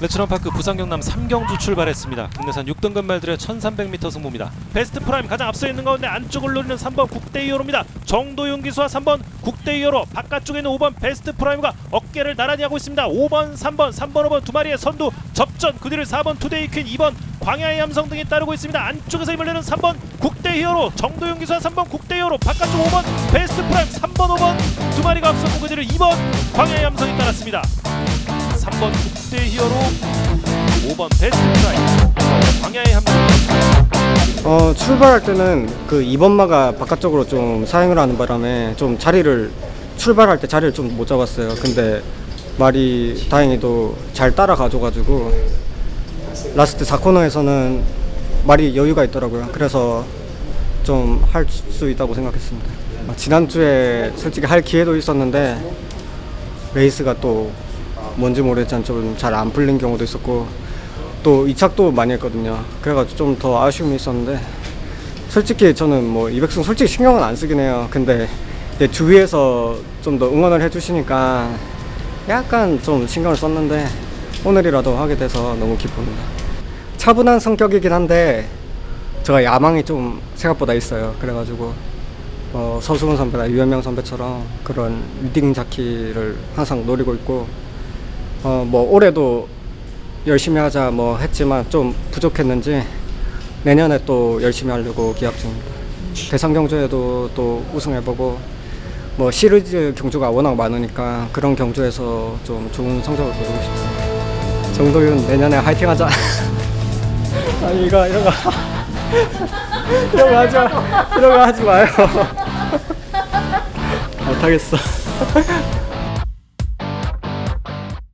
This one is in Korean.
레츠런파크 부산 경남 3경주 출발했습니다. 국내산 6등급 말들의 1300m 승부입니다. 베스트 프라임 가장 앞서 있는 가운데 안쪽을 노리는 3번 국대이어로입니다. 정도윤 기수와 3번 국대이어로 바깥쪽에 있는 5번 베스트 프라임과 어깨를 나란히 하고 있습니다. 5번, 3번, 3번, 5번 두 마리의 선두 접전 그 뒤를 4번 투데이 퀸, 2번 광야의 함성 등이 따르고 있습니다. 안쪽에서 힘을 내는 3번 국대 히어로 정도윤 기수와 3번 국대 히어로 바깥쪽 5번 베스트 프라임 3번 5번 두 마리가 앞섰고 그 뒤를 2번 광야의 함성이 따랐습니다. 3번 국대 히어로 5번 베스트 프라임 광야의 함성 어, 출발할 때는 그 2번마가 바깥쪽으로 좀 사행을 하는 바람에 좀 자리를 출발할 때 자리를 좀 못 잡았어요. 근데 말이 다행히도 잘 따라가줘가지고 라스트 4코너에서는 말이 여유가 있더라고요. 그래서 좀 할 수 있다고 생각했습니다. 어, 지난주에 솔직히 할 기회도 있었는데 레이스가 또 뭔지 모르겠지만 좀 잘 안 풀린 경우도 있었고 또 이착도 많이 했거든요. 그래가지고 좀 더 아쉬움이 있었는데 솔직히 저는 뭐 이백승 솔직히 신경은 안 쓰긴 해요. 근데 주위에서 좀 더 응원을 해주시니까 약간 좀 신경을 썼는데 오늘이라도 하게 돼서 너무 기쁩니다. 차분한 성격이긴 한데 제가 야망이 좀 생각보다 있어요. 그래가지고 어, 서수근 선배나 유현명 선배처럼 그런 리딩 자키를 항상 노리고 있고 어, 뭐 올해도 열심히 하자 뭐 했지만 좀 부족했는지 내년에 또 열심히 하려고 기약 중입니다. 대상 경주에도 또 우승해보고 뭐 시리즈 경주가 워낙 많으니까 그런 경주에서 좀 좋은 성적을 거두고 싶습니다. 정도윤 내년에 화이팅하자. 아니 이거 이런 거 이런 거 하지 마 이런 거 하지 마요. 못하겠어.